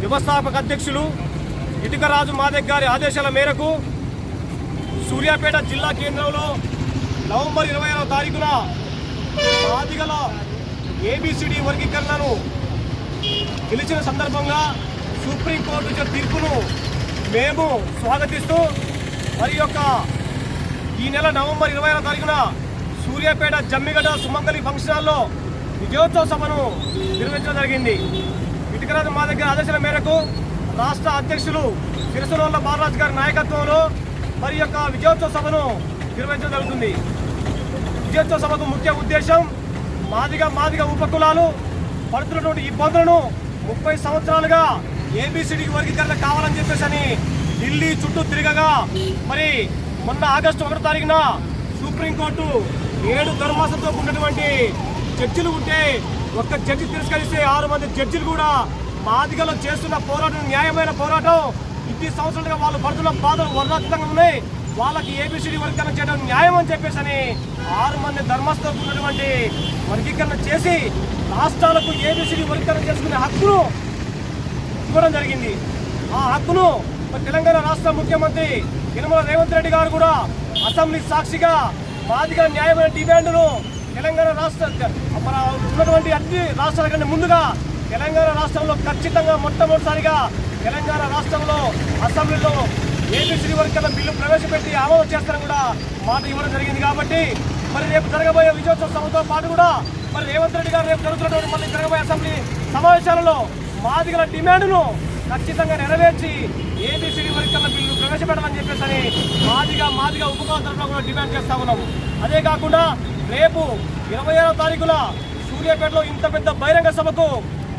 వ్యవస్థాపక అధ్యక్షులు ఇటుకరాజు మాదక్ గారి ఆదేశాల మేరకు సూర్యాపేట జిల్లా కేంద్రంలో నవంబర్ ఇరవై ఆరవ తారీఖున మాదిగల ఏబిసిడి వర్గీకరణను గెలిచిన సందర్భంగా సుప్రీంకోర్టు ఇచ్చిన తీర్పును మేము స్వాగతిస్తూ మరి యొక్క ఈ నెల నవంబర్ ఇరవై ఆరో తారీఖున సూర్యాపేట జమ్మిగడ్డ సుమంగలి ఫంక్షన్ హాల్లో విజయోత్సవ సభను నిర్వహించడం జరిగింది. ఇటుకరాజు మా దగ్గర ఆదేశాల మేరకు రాష్ట్ర అధ్యక్షులు సిరసనోళ్ళ బాలరాజు గారి నాయకత్వంలో మరి యొక్క విజయోత్సవ సభను నిర్వహించడం జరుగుతుంది. విజయోత్సవ సభకు ముఖ్య ఉద్దేశం మాదిగ మాదిగ ఉపకులాలు పడుతున్నటువంటి ఇబ్బందులను ముప్పై సంవత్సరాలుగా ఏబిసిడి వర్గీకరణ కావాలని చెప్పేసి అని ఢిల్లీ చుట్టూ తిరగగా మరి మొన్న ఆగస్టు ఒకటో తారీఖున సుప్రీంకోర్టు ఏడు ధర్మాసంతో ఉన్నటువంటి జడ్జిలు ఉంటే ఒక్క జడ్జి తిరస్కరిస్తే ఆరు మంది జడ్జిలు కూడా మాదిగలో చేస్తున్న పోరాటం న్యాయమైన పోరాటం. ఇన్ని సంవత్సరాలుగా వాళ్ళు పడుతున్న బాధలు వర్ణాతీతంగా ఉన్నాయి. వాళ్ళకి ఏబిసిడి వర్గీకరణ చేయడం న్యాయం అని చెప్పేసి అని ఆరు మంది ధర్మస్థతో ఉన్నటువంటి వర్గీకరణ చేసి రాష్ట్రాలకు ఏబిసిడి వర్గీకరణ చేసుకునే హక్కును ఇవ్వడం జరిగింది. ఆ హక్కును తెలంగాణ రాష్ట్ర ముఖ్యమంత్రి యనమల రేవంత్ రెడ్డి గారు కూడా అసెంబ్లీ సాక్షిగా మాదిగ న్యాయమైన డిమాండ్ను తెలంగాణ రాష్ట్ర మన ఉన్నటువంటి అన్ని రాష్ట్రాల కంటే ముందుగా తెలంగాణ రాష్ట్రంలో ఖచ్చితంగా మొట్టమొదటిసారిగా తెలంగాణ రాష్ట్రంలో అసెంబ్లీలో ఏపీ వర్గీకరణ బిల్లు ప్రవేశపెట్టి అమలు చేస్తారని కూడా మాట ఇవ్వడం జరిగింది కాబట్టి మరి రేపు జరగబోయే విజయోత్సవ సభతో పాటు కూడా మరి రేవంత్ రెడ్డి గారు రేపు జరుగుతున్నటువంటి మళ్ళీ జరగబోయే అసెంబ్లీ సమావేశాలలో మాదిగల డిమాండ్ను ఖచ్చితంగా నెరవేర్చి ఏబిసిడి వర్గీకరణ బిల్లు ప్రవేశపెట్టమని చెప్పేసి అని మాదిగా మాదిగా ఉపకుల కూడా డిమాండ్ చేస్తా ఉన్నాము. అదే కాకుండా రేపు ఇరవై ఆరో తారీఖున సూర్యాపేటలో ఇంత పెద్ద బహిరంగ సభకు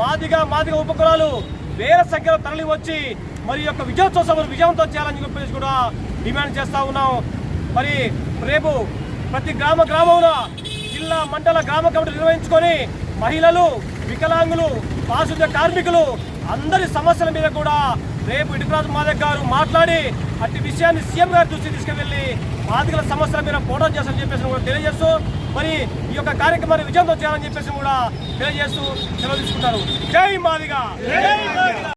మాదిగా మాదిగ ఉపకులాలు వేల సంఖ్యలో తరలి వచ్చి మరి యొక్క విజయోత్సవ సభను విజయంతో చేయాలని చెప్పేసి కూడా డిమాండ్ చేస్తా ఉన్నాం. మరి రేపు ప్రతి గ్రామ గ్రామంలో జిల్లా మండల గ్రామ కమిటీ నిర్వహించుకొని మహిళలు వికలాంగులు పారిశుద్ధ్య కార్మికులు అందరి సమస్యల మీద కూడా రేపు ఇటుకరాజు మాదక్ గారు మాట్లాడి అట్టి విషయాన్ని సీఎం గారి దృష్టి తీసుకువెళ్ళి మాదిగల సమస్యల మీద పోటం చేస్తారని చెప్పేసి కూడా తెలియజేస్తూ మరి ఈ యొక్క కార్యక్రమాన్ని విజయంతో చేయాలని చెప్పేసి కూడా తెలియజేస్తూ సెలవు తీసుకుంటారు. జై మాదిగా!